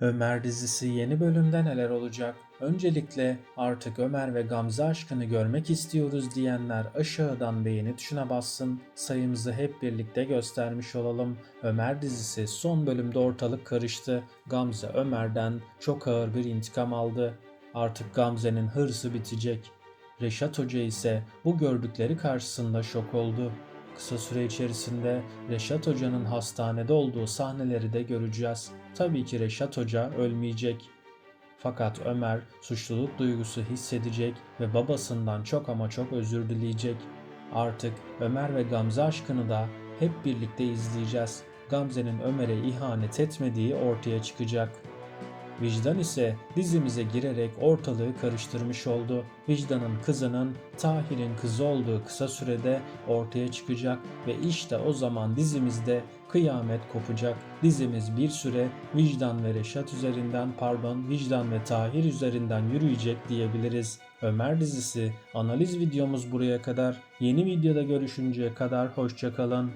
Ömer dizisi yeni bölümde neler olacak? Öncelikle artık Ömer ve Gamze aşkını görmek istiyoruz diyenler aşağıdan beğeni tuşuna bassın. Sayımızı hep birlikte göstermiş olalım. Ömer dizisi son bölümde ortalık karıştı. Gamze Ömer'den çok ağır bir intikam aldı. Artık Gamze'nin hırsı bitecek. Reşat Hoca ise bu gördükleri karşısında şok oldu. Kısa süre içerisinde Reşat Hoca'nın hastanede olduğu sahneleri de göreceğiz. Tabii ki Reşat Hoca ölmeyecek. Fakat Ömer suçluluk duygusu hissedecek ve babasından çok ama çok özür dileyecek. Artık Ömer ve Gamze aşkını da hep birlikte izleyeceğiz. Gamze'nin Ömer'e ihanet etmediği ortaya çıkacak. Vicdan ise dizimize girerek ortalığı karıştırmış oldu. Vicdan'ın kızının Tahir'in kızı olduğu kısa sürede ortaya çıkacak ve işte o zaman dizimizde kıyamet kopacak. Dizimiz bir süre Vicdan ve Reşat üzerinden pardon Vicdan ve Tahir üzerinden yürüyecek diyebiliriz. Ömer dizisi analiz videomuz buraya kadar. Yeni videoda görüşünceye kadar hoşçakalın.